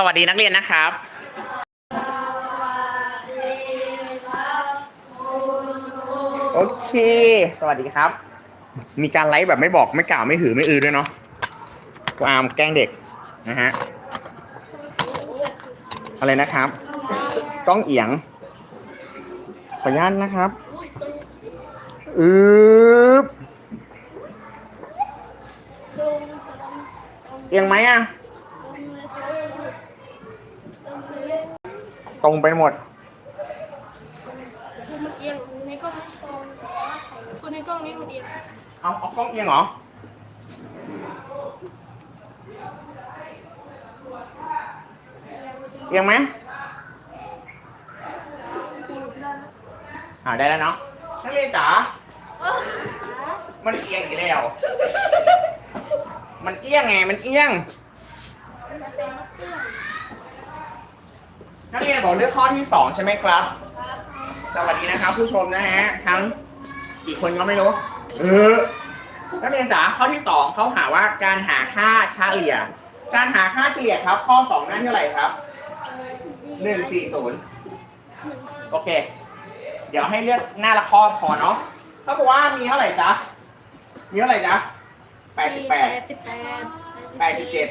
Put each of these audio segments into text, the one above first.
สวัสดีนักเรียนนะครับโอเค สวัสดีครับ มีการไลฟ์แบบไม่บอกไม่กล่าวไม่หือไม่อือด้วยเนาะกูอามแกล้งเด็กนะฮะ อะไรนะครับ กล้องเอียง ขออนุญาตนะครับอืบเอียงไหมอะ ต รงไปหมดมันเอียงในกล้องไม่ตรงคนในกล้องนี้มันเอียงเอาเอากล้องเอียงเหรอเอียงไหมอ่าได้แล้วเนาะนักเรียนจ๋ามันเอียงอีกแล้ว มันเอียงไง มันเอียง นัก เรียนบอกเลือกข้อที่สองใช่ไหมครับ สวัสดีนะครับ ผู้ชมนะฮะ ทั้งกี่คนก็ไม่รู้ เออนักเรียนจ๋าข้อที่สองเขาหาว่าการหาค่าเฉลี่ย การหาค่าเฉลี่ยครับ ข้อสองนั่นเท่าไหร่ครับหนึ่งสี่ศูนย์โอเค เดี๋ยวให้เลือกหน้าละข้อพอเนาะเขาบอกว่ามีเท่าไหร่จ๊ะ มีเท่าไหร่จ๊ะแปดสิบแปดสิบแปดแปดสิบเจ็ด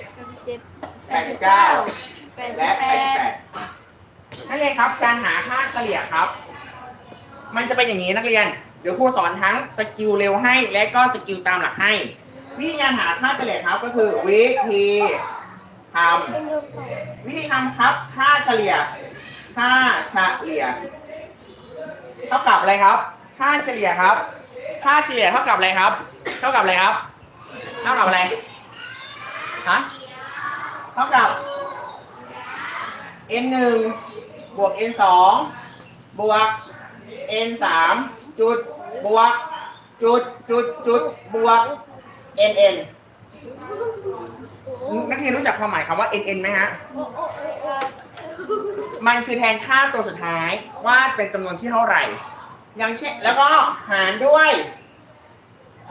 แปดสิบเก้าแปดสิและบแปแปดสิบแปด นักเรียนครับ การหาค่าเฉลี่ยครับ มันจะเป็นอย่างนี้นักเรียน เดี๋ยวครูสอนทั้งสกิลเร็วให้ และก็สกิลตามหลักให้ วิธีการหาค่าเฉลี่ยครับก็คือวิธีทำวิธีทำครับ ค่าเฉลี่ย ค่าเฉลี่ย เท่ากับอะไรครับ ค่าเฉลี่ยครับ ค่าเฉลี่ยเท่ากับอะไรครับ เท่ากับอะไรครับ เท่ากับอะไรฮะเท่ากับ n 1 บวก n 2บวก n 3จุดบวกจุดจุดจุดบวก n n นักเรียนรู้จักความหมายคำว่า n n ไหมฮะ มันคือแทนค่าตัวสุดท้ายว่าเป็นจำนวนที่เท่าไหร่อย่างเช่นแล้วก็หารด้วย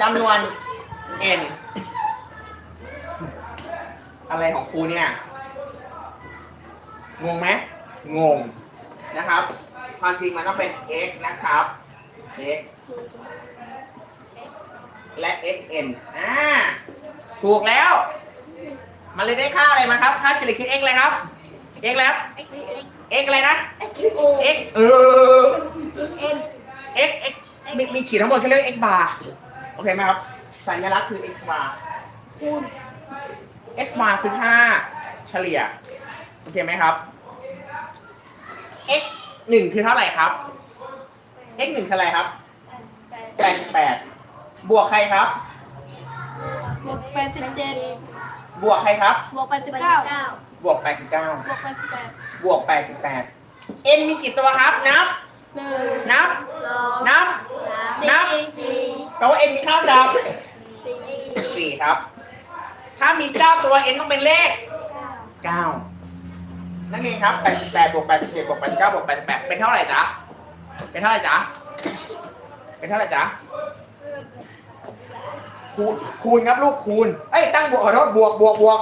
จำนวน n อะไรของครูเนี่ย งงไหม งงนะครับ ความจริงมันต้องเป็น x นะครับ x และ xn อ่า ถูกแล้ว มันเลยได้ค่าอะไรมาครับ ค่าเฉลี่ยคือ x อะไรครับ x แล้ว x อะไรนะโอ x เออเอ็น x x มีมีขีดทั้างบนเขาเรียก x bar โอเคไหมครับ สัญลักษณ์คือ x bar คูณ x bar คือค่าเฉลี่ย โอเคไหมครับ x หนึ่งคือเท่าไหร่ครับ x หนึ่งคืออะไรครับแปดสิบแปดบวกใครครับ บวกแปดสิบเจ็ดบวกใครครับ บวกแปดสิบเก้าบวกแปดสิบเก้าบวกแปดสิบแปดบวกแปดสิบแปด n มีกี่ตัวครับ นับ หนึ่งนับ สองนับ นับสี่แปลว่า n มีเท่ากับสี่สี่ครับ ถ้ามีเก้าตัว n ต้องเป็นเลขเก้า นั่นเองครับ 88บวก87บวก89บวก88 เป็นเท่าไหร่จ๊ะ เป็นเท่าไหร่จ๊ะ เป็นเท่าไหร่จ๊ะ คูณ คูณครับลูกคูณ เอ้ยตั้งบวกขอโทษบวกบวกบวก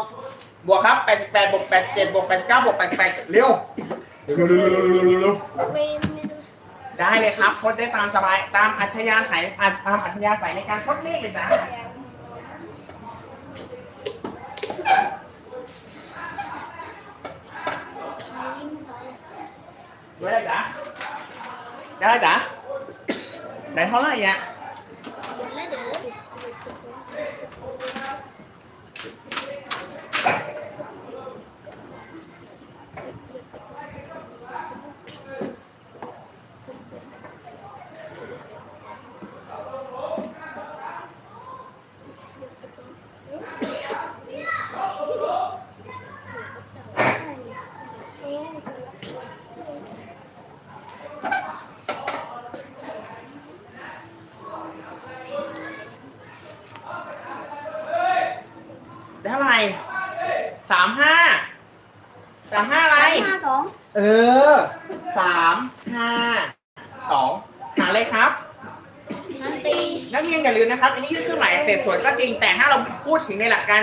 บวกครับ88บวก87บวก89บวก88เร็วเร็วเร็วเวเร็วเร็เร็วได้เลยครับพดได้ตามสบายตามอัธยาศัยตามอัธยาศัยในการพดเลขเลยจ้ะ Quay lại cả. Ra đây cả. Đại hóa là gì? องเออสามห้าสองหาเลยครับนันตีนักเรียนอย่าลืมนะครับ อันนี้คือเครื่องหมายเศษส่วนก็จริง แต่ถ้าเราพูดถึงในหลักการ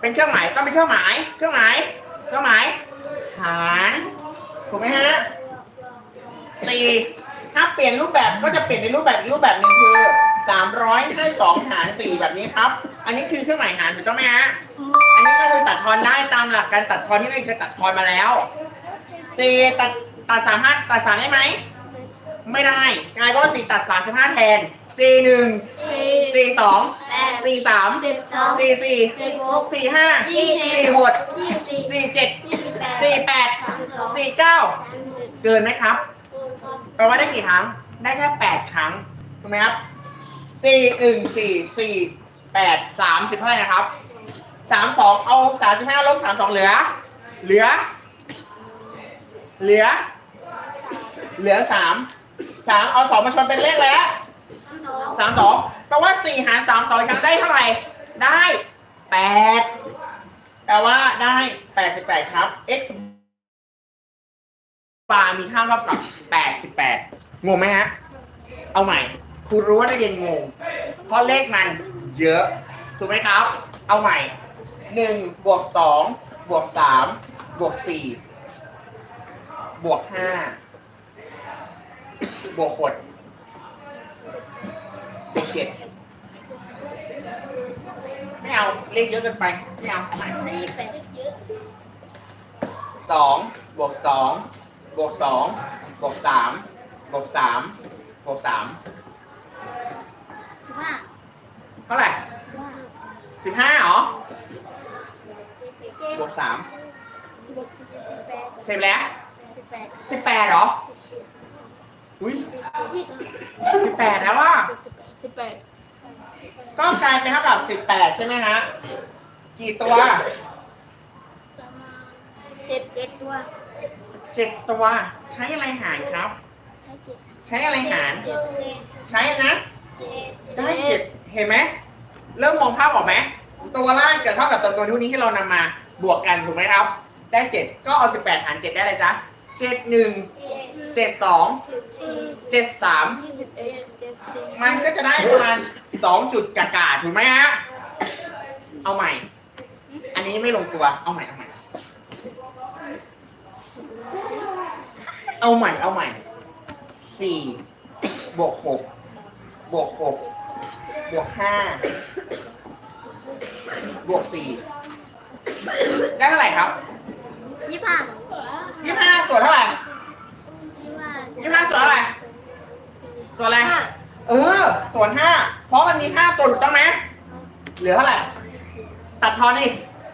เป็นเครื่องหมายก็เป็นเครื่องหมาย เครื่องหมาย เครื่องหมาย หารถูกไหมฮะสี่ถ้าเปลี่ยนรูปแบบก็จะเปลี่ยนในรูปแบบอีกรูปแบบหนึ่งคือสามร้อยให้สองหารสี่แบบนี้ครับ อันนี้คือเครื่องหมายหารถูกต้องไหมฮะ อันนี้ก็คือตัดทอนได้ตามหลักการตัดทอนที่เราเคยตัดทอนมาแล้ว สี่ตัดตัดสามห้าตัดสามได้ไหม ไม่ได้กลายเป็นว่าสี่ตัดสามสิบห้าแทนสี่หนึ่งสี่สี่สองแปดสี่สามสิบสองสี่สี่สิบหกสี่ห้ายี่สิบสี่หกยี่สิบสี่สี่เจ็ดยี่สิบแปดสี่แปดสามสิบสองสี่เก้าสามสิบเกินไหมครับเอ็ดครับแปลว่าได้กี่ครั้ง ได้แค่แปดครั้งถูกไหมครับสี่หนึ่งสี่สี่แปดสามสิบเท่าไหร่นะครับสามสองเอาสามสิบห้าลบสามสองเหลือ เหลือ เหลือ เหลือสามสามเอาสองมาชนเป็นเลขแล้วสองสามสองแปลว่าสี่หารสามสองอีกครั้งได้เท่าไหร่ ได้แปดแปลว่าได้แปดสิบแปดครับ x บาร์มีค่าเท่ากับแปดสิบแปดงงไหมฮะ เอาใหม่ครูรู้ว่านักเรียนงง เพราะเลขมันเยอะ ถูกไหมครับ เอาใหม่หนึ่งบวกสองบวกสามบวกสี่ บวกห้าบวกหกบวกเจ็ดไม่เอาเลขเยอะเกินไปไม่เอาเอาใหม่ได้ยี่สิบแปดเยอะสองบวกสองบวกสองบวกสามบวกสามบวกสามสิบห้าเท่าไหร่สิบห้าสิบห้าเหรอเจ็ดบวกสามบวกสิบแปดเสร็จแล้วสิบ แปดสิบแปดเหรอ อุ้ยยี่สิบสิบแปดแล้วอะ สิบแปดก็กลายเป็นเท่ากับสิบแปดใช่ไหมฮะ กี่ตัวเจ็ดเจ็ดตัวเจ็ดตัว ใช้อะไรหารครับ ให้เจ็ดใช้อะไรหาร เจ็ดใช้นะ เจ็ดได้เจ็ดเห็นไหม เริ่มมองภาพออกไหม ตัวล่างจะเท่ากับจำนวนทุกนี้ที่เรานำมาบวกกันถูกไหมครับ ได้เจ็ดก็เอาสิบแปดหารเจ็ดได้เลยจ๊ะ เจ็ดหนึ่งเจ็ดสองเจ็ดสามมันก็จะได้ประมาณสองจุดกากาถูกไหมฮะ เอาใหม่ อันนี้ไม่ลงตัว เอาใหม่ เอาใหม่ เอาใหม่ เอาใหม่ สี่บวกหกบวกหกบวกห้าบวกสี่ได้เท่าไหร่ครับยี่สิบห้า ยี่ห้าส่วนเท่าไหร่ยี่สิบห้ายี่ห้าส่วนเท่าไหร่ส่วนอะไรเออ ส่วนห้าเพราะมันมีห้าตัวถูกต้องไหมเหลือเท่าไหร่ ตัดทอนนี่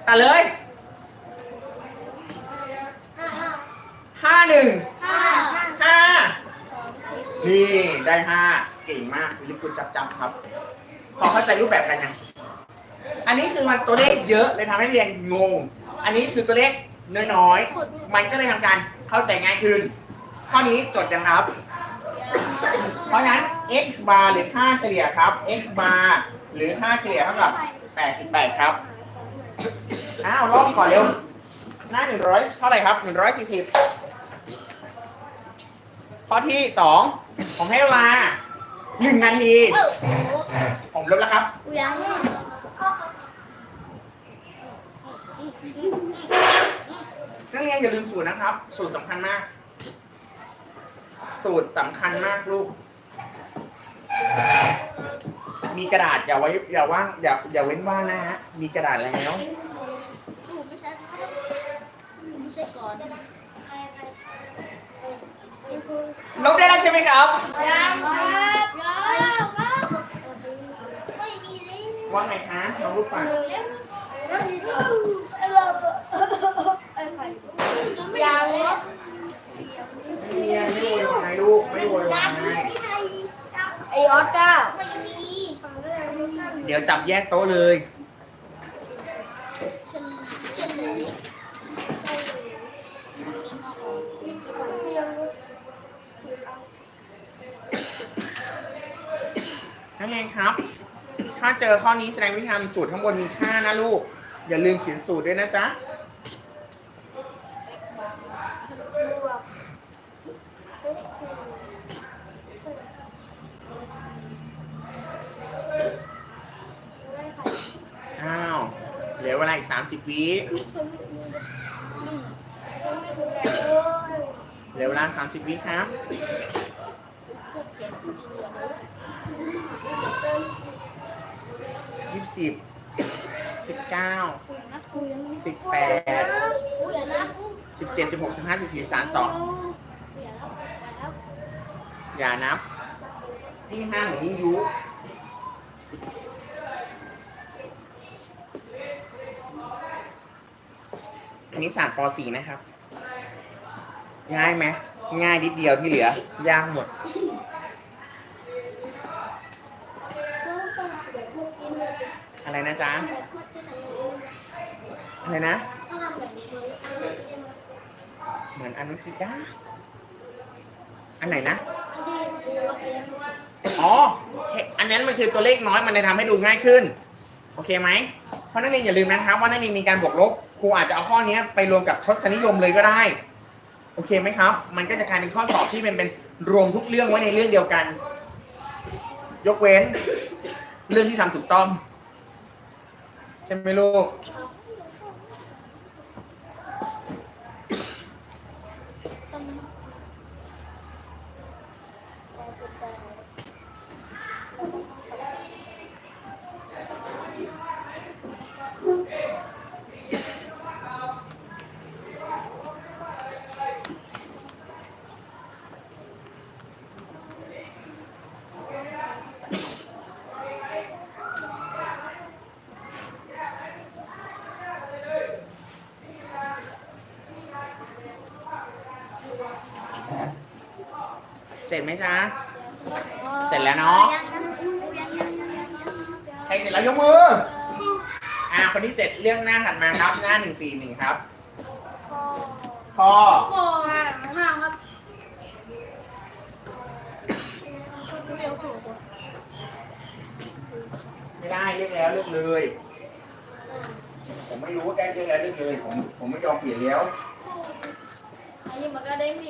ตัดเลยห้าห้าห้าหนึ่งห้าห้านี่ได้ห้าเก่งมากลิกุลจับจับครับ พอเข้าใจรูปแบบกันยังอันนี้คือมันตัวเลขเยอะเลยทำให้เรียนงง อันนี้คือตัวเลข น้อยๆมันก็เลยทำการเข้าใจง่ายขึ้น ข้อนี้จดยังครับ เพราะฉะนั้น x bar หรือค่าเฉลี่ยครับ x bar หรือค่าเฉลี่ยเท่ากับ 88 ครับ อ้าวลอกก่อนเร็ว หน้า 100 เท่าไหร่ครับ 140 ข้อที่ 2 ผมให้เวลา1นาที ผมลบแล้วครับ กูยัง นักเรียนอย่าลืมสูตรนะครับ สูตรสำคัญมาก สูตรสำคัญมากลูก มีกระดาษอย่าไว้อย่าว่างอย่าอย่าเว้นว่างนะฮะ มีกระดาษแล้วกูไม่ใช่ไม่ใช่ก่อนลบได้แล้วใช่ไหมครับ ยังครับยังครับไม่มีเลยว่าไงคะน้องลูกปัด ยังลบเรียนไม่โวยวายลูกไม่โวยวายไอออสการ์ไม่มีเดี๋ยวจับแยกโต๊ะเลยฉันฉันเลยนักเรียนครับ ถ้าเจอข้อนี้แสดงวิธีทำสูตรข้างบนมีค่านะลูก อย่าลืมเขียนสูตรด้วยนะจ๊ะ อ้าว เหลือเวลาอีก30วิเหลือเวลา30วิครับยี่สิบสิบเก้าสิบแปดสิบเจ็ดสิบหกสิบห้าสิบสี่สามสองอย่านับยิ่งห้ามเหมือนยิ่งยุ อันนี้ศาสตร์ป .4 นะครับ ง่ายไหมง่ายนิดเดียวที่เหลือยากหมด อะไรนะจ๊ะอะไรนะ เหมือนอันเมื่อกี้ได้อันไหนนะอ๋อ อันนั้นมันคือตัวเลขน้อยมันเลยทำให้ดูง่ายขึ้น โอเคไหมเพราะนักเรียนอย่าลืมนะครับว่านักเรียนมีการบวกลบ ครูอาจจะเอาข้อนี้ไปรวมกับทศนิยมเลยก็ได้ โอเคไหมครับ มันก็จะกลายเป็นข้อสอบที่เป็นเป็นรวมทุกเรื่องไว้ในเรื่องเดียวกัน ยกเว้น เรื่องที่ทำถูกต้องใช่ไหมลูก เสร็จไหมจ๊ะ เสร็จแล้วเนาะ ใครเสร็จแล้วยกมือ อ่า คนที่เสร็จเรื่องหน้าถัดมาครับ หน้าหนึ่งสี่หนึ่งครับพอโอ้ห้าห้าครับไม่เอาของผมไม่ได้เลือกแล้วเลือกเลย ผมไม่รู้ว่าแกเลือกแล้วเลือกเลย ผมผมไม่ยอมเปลี่ยนแล้วอันนี้มันก็ได้มี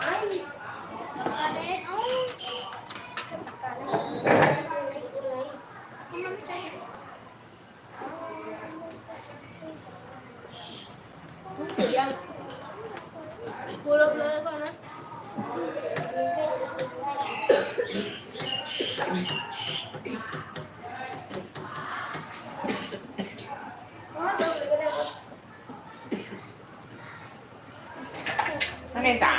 ไอ้มันก็ได้เอ้ามันไม่ใช่รู้สึกยังกูลบเลยก่อนนะ นักเรียนจ๋า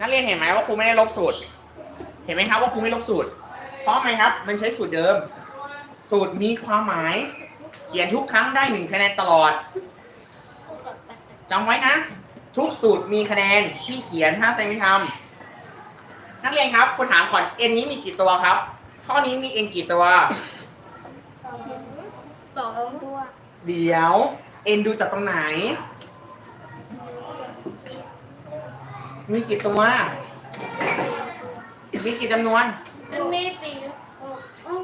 นักเรียนเห็นไหมว่าครูไม่ได้ลบสูตร เห็นไหมครับว่าครูไม่ลบสูตร เพราะอะไรครับ มันใช้สูตรเดิม สูตรมีความหมาย เขียนทุกครั้งได้หนึ่งคะแนนตลอดจำไว้นะ ทุกสูตรมีคะแนนที่เขียนถ้าใครไม่ทำ นักเรียนครับคุณถามก่อน n นี้มีกี่ตัวครับ ข้อนี้มี n กี่ตัว สองตัวเดี๋ยว n ดูจากตรงไหน มีกี่ตัว มีกี่จำนวน มันมีสี่หกเอ้า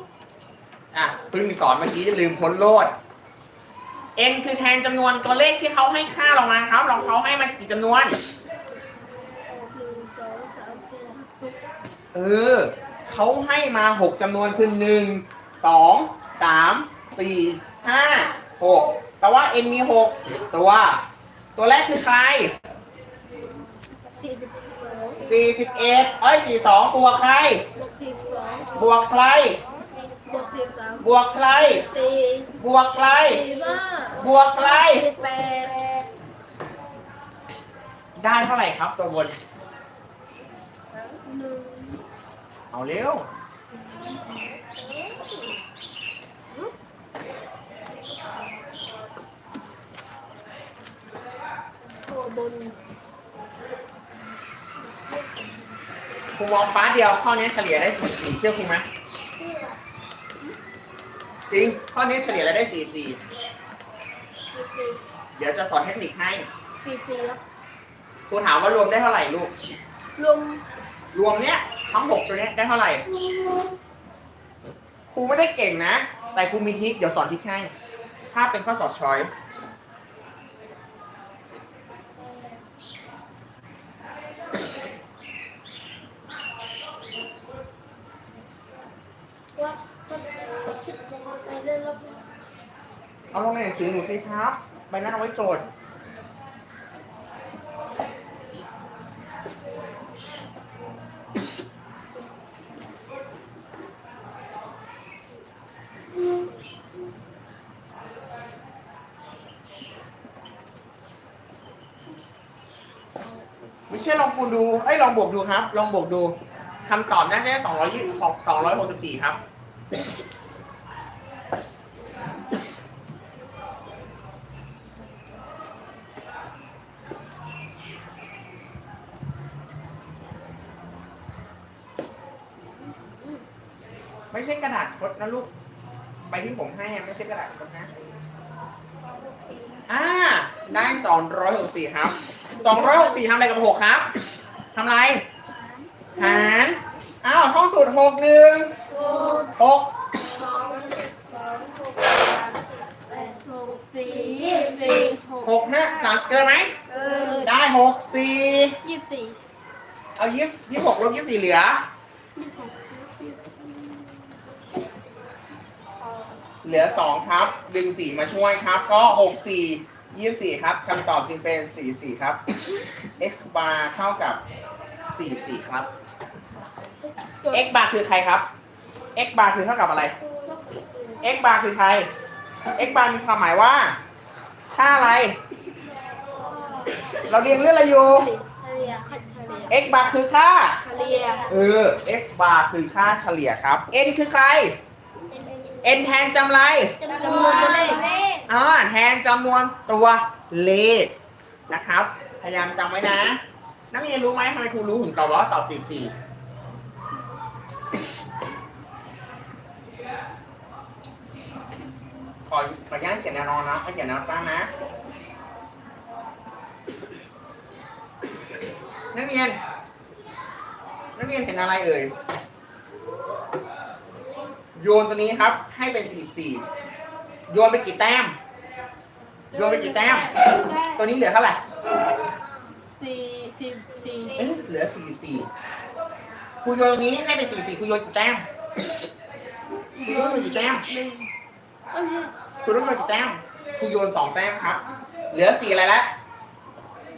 อะเพิ่งสอนเมื่อกี้จะลืมพ้นโลด n คือแทนจำนวนตัวเลขที่เขาให้ค่าเรามาครับเราเขาให้มากี่จำนวน หนึ่งสองสามสี่ห้าหก เออเขาให้มาหกจำนวนคือหนึ่งสองสามสี่ห้าหกแต่ว่า n มีหกตัว ตัวแรกคือใครสี่สิบสองสี่สิบเอ็ดเอ้ยสี่สองบวกใคร บวกสิบสองบวกใคร บวกสิบสามบวกใคร สี่บวกใคร สี่ห้าบวกใคร สิบแปด ได้เท่าไหร่ครับตัวบนหนึ่ง เอาเร็วตัวบนครูมองฟ้าเดียวข้อนี้เฉลี่ยได้สี่สี่เชื่อครูไหมจริงข้อนี้เฉลี่ยแล้วได้สี่สี่สี่สี่เดี๋ยวจะสอนเทคนิคให้สี่สี่ครับครูถามว่ารวมได้เท่าไหร่ลูก รวมรวมเนี้ย ทั้งหกตัวเนี้ยได้เท่าไหร่ ครูไม่ได้เก่งนะ แต่ครูมีทริคเดี๋ยวสอนทริคให้ ถ้าเป็นข้อสอบช้อย ว่าคิดในเองลบเอาลงในหนังสือหนูสิครับ ใบนั้นเอาไว้โจทย์ เชื่ลองคูณดูเอ้ยลองบวกดูครับ ลองบวกดูคำตอบน่าจะสองร้อยยี่สองสองร้อยหกสิบสี่ครับ ไม่ใช่กระดาษคดนะลูกไปที่ผมให้อะไม่ใช่กระดาษคดนะ อ่า ได้สองร้อยหกสี่ครับสองร้อย สี่ทำอะไรกับหกครับทำอะไร หารอ้าวท่องสูตรหกหนึ่งหกหกสองสองหกสามแปดหกสี่ยี่สิบสี่หกหกห้าสามเกินไหมเออได้หกสี่ยี่สิบสี่เอายี่สิบยี่สิบหกลบยี่สิบสี่เหลือยี่สิบหกเหลือสองครับ ดึงสี่มาช่วยครับ ก็หกสี่ ยี่สิบสี่ครับคำตอบจึงเป็นสี่สี่ครับ x bar เท่ากับสี่สี่ครับ x bar คือใครครับ x bar คือเท่ากับอะไร x bar คือใคร x bar มีความหมายว่าค่าอะไร เราเรียนเรื่องอะไรอยู่เฉลี่ยค่าเฉลี่ย x bar คือค่า เฉลี่ยเออ x bar คือค่าเฉลี่ยครับ n คือใคร n แทนจำไรจำนวนตัวเลขอ่าแทนจำนวนตัวเลขนะครับ พยายามจำไว้นะ นักเรียนรู้ไหมทำไมครูรู้ถึงตอบว่าตอบ14ขอขออนุญาตเขียนแนวนอนนะให้เขียนแนวตั้งนะ นักเรียน นักเรียนเห็นอะไรเอ่ย โยนตัวนี้ครับ ให้เป็น44โยนไปกี่แต้ม โยนไปกี่แต้ม ตัวนี้เหลือเท่าไหร่สี่สิบสี่เอ๊ะเหลือ44ครูโยนตรงนี้ให้เป็น44ครูโยนกี่แต้มครูโยนไปกี่แต้มหนึ่งเอ้ยครูต้องโยนกี่แต้มครูโยนสองแต้มครับ เหลือสี่อะไรละ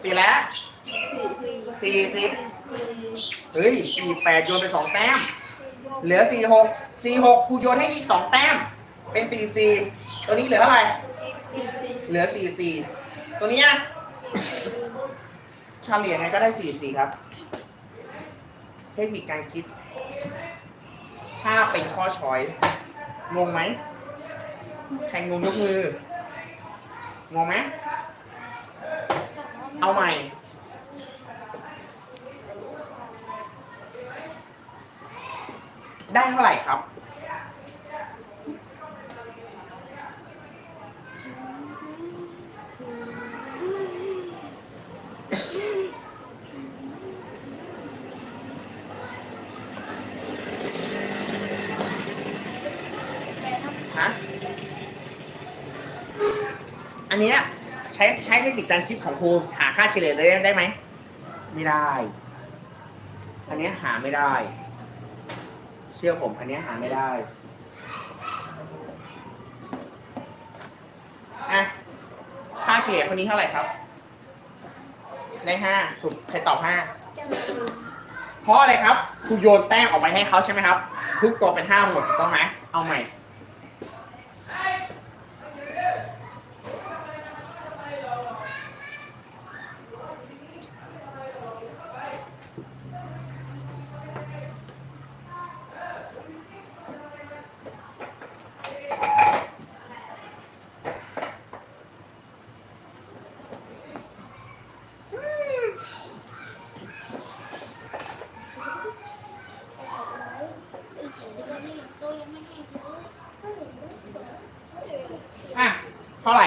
สี่แล้วสี่สิบเฮ้ยสี่แปดโยนไปสองแต้ม เหลือสี่หก สี่หกครูโยนให้อีกสองแต้ม เป็นสี่สี่ตัวนี้เหลือเท่าไหร่สี่สี่เหลือสี่สี่ตัวนี้อะเฉลี่ยไงก็ได้สี่สี่ครับ เทคนิคการคิด ถ้าเป็นข้อช้อย งงไหม ใครงงยกมือ งงไหม เอาใหม่ได้เท่าไหร่ครับ เนี้ยใช้ใช้เทคนิคการคิดของครูหาค่าเฉลี่ยได้ได้ไหม ไม่ได้ อันเนี้ยหาไม่ได้ เชื่อผมอันเนี้ยหาไม่ได้อะค่าเฉลี่ยคนนี้เท่าไหร่ครับ ได้ห้าถูกใครตอบห้าเพราะอะไรครับครูโยนแต้มออกไปให้เขาใช่ไหมครับ ทุกตัวเป็นห้าหมดถูกต้องไหมเอาใหม่ อะ เท่าไหร่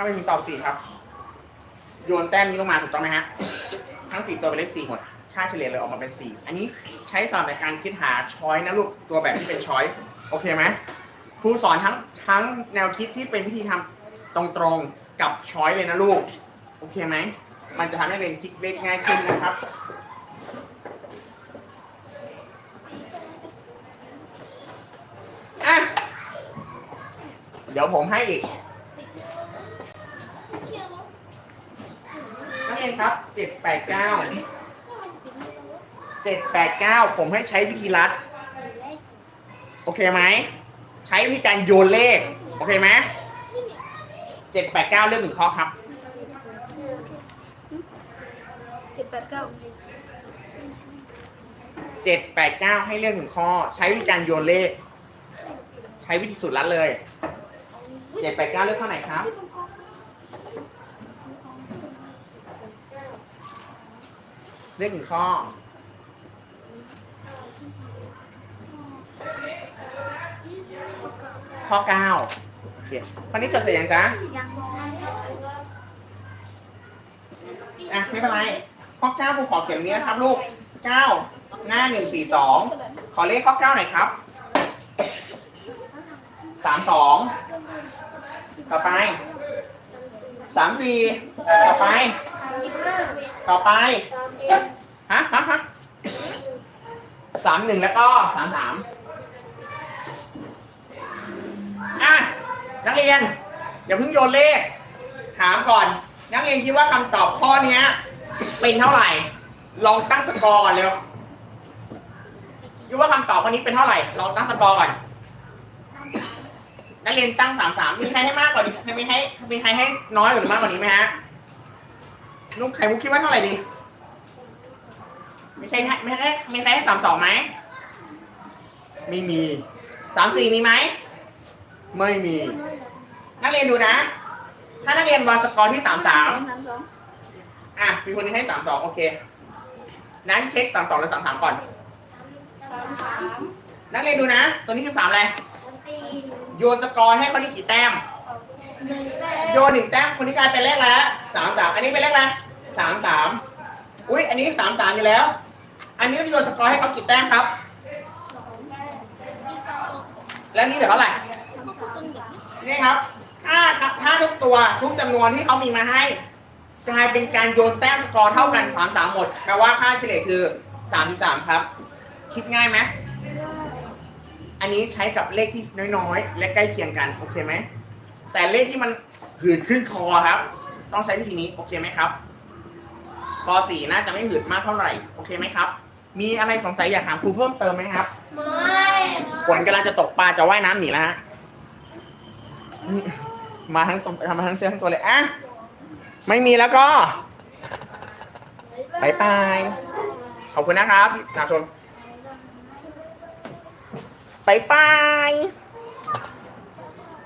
ถ้าไม่มีตอบสี่ครับ โยนแต้มนี้ลงมาถูกต้องไหมฮะ ทั้งสี่ตัวเป็นเลขสี่หมด ค่าเฉลี่ยเลยออกมาเป็นสี่อันนี้ใช้สำหรับในการคิดหาช้อยนะลูก ตัวแบบที่เป็นช้อยโอเคไหมครูสอนทั้งทั้งแนวคิดที่เป็นวิธีทำตรงๆกับช้อยเลยนะลูก โอเคไหม มันจะทำให้เรียนคิดเลขง่ายขึ้นนะครับอะเดี๋ยวผมให้อีก นักเรียน ครับเจ็ดแปดเก้าเจ็ดแปดเก้าผมให้ใช้วิธีรัด โอเคไหม ใช้วิธีการโยนเลข โอเคไหมเจ็ดแปดเก้าเลือกหนึ่งข้อครับเจ็ดแปดเก้าเจ็ดแปดเก้าให้เลือกหนึ่งข้อ ใช้วิธีการโยนเลข ใช้วิธีสุดลัดเลยเจ็ดแปดเก้าเลือกข้อไหนครับ เลือกหนึ่งข้อ ข้อเก้าโอเควันนี้จดเสร็จยังจ๊ะยังมองอะไม่เป็นไร ข้อเก้าครูขอเขียนนี้นะครับลูกเก้าหน้าหนึ่งสี่สองขอเลขข้อเก้าหน่อยครับสามสองต่อไปสามสี่ต่อไป ต่อไปฮะฮะฮะสามหนึ่งแล้วก็สามสามอะนักเรียน อย่าเพิ่งโยนเลข ถามก่อน นักเรียนคิดว่าคำตอบข้อเนี้ย เป็นเท่าไหร่ ลองตั้งสกอร์ก่อนเร็วคิดว่าคำตอบข้อนี้เป็นเท่าไหร่ ลองตั้งสกอร์ก่อน นักเรียนตั้งสามสามมีใครให้มากกว่านี้ใครมีให้มีใครให้น้อยหรือมากกว่านี้ไหมฮะ ลูกไข่มุกคิดว่าเท่าไหร่ดีมีใครให้ไม่ให้มีใครให้สามสองไหมไม่มีสามสี่มีไหมไม่มี นักเรียนดูนะ ถ้านักเรียนวางสกอร์ที่สามสามสามสองอะมีคนที่ให้สามสองโอเค นั้นเช็คสามสองหรือสามสามก่อนสามสามนักเรียนดูนะ ตัวนี้คือสามอะไรสี่โยนสกอร์ให้คนนี้กี่แต้มหนึ่งแปด โยนหนึ่งแต้มคนนี้กลายเป็นเลขแล้วสามสามอันนี้เป็นเลขอะไรสามสามอุ้ยอันนี้สามสามอยู่แล้ว อันนี้โยนสกอร์ให้เขากี่แต้มครับ แล้วนี่เหลือเท่าไหร่นี่ครับถ้าถ้าทุกตัวทุกจำนวนที่เขามีมาให้ กลายเป็นการโยนแต้มสกอร์เท่ากันสามสามหมดแปลว่าค่าเฉลี่ยคือสามสามครับ คิดง่ายไหมอันนี้ใช้กับเลขที่น้อยๆ และใกล้เคียงกัน โอเคไหม แต่เลขที่มันหืดขึ้นคอครับ ต้องใช้วิธีนี้โอเคไหมครับป .4 น่าจะไม่หืดมากเท่าไหร่โอเคไหมครับ มีอะไรสงสัยอยากถามครูเพิ่มเติมไหมครับไม่ฝนกำลังจะตกปลาจะว่ายน้ำหนีแล้วฮะอืมมาทั้งตัวทำมาทั้งเสื้อทั้งตัวเลยอะไม่มีแล้วก็บายบายขอบคุณนะครับสามชมบายบาย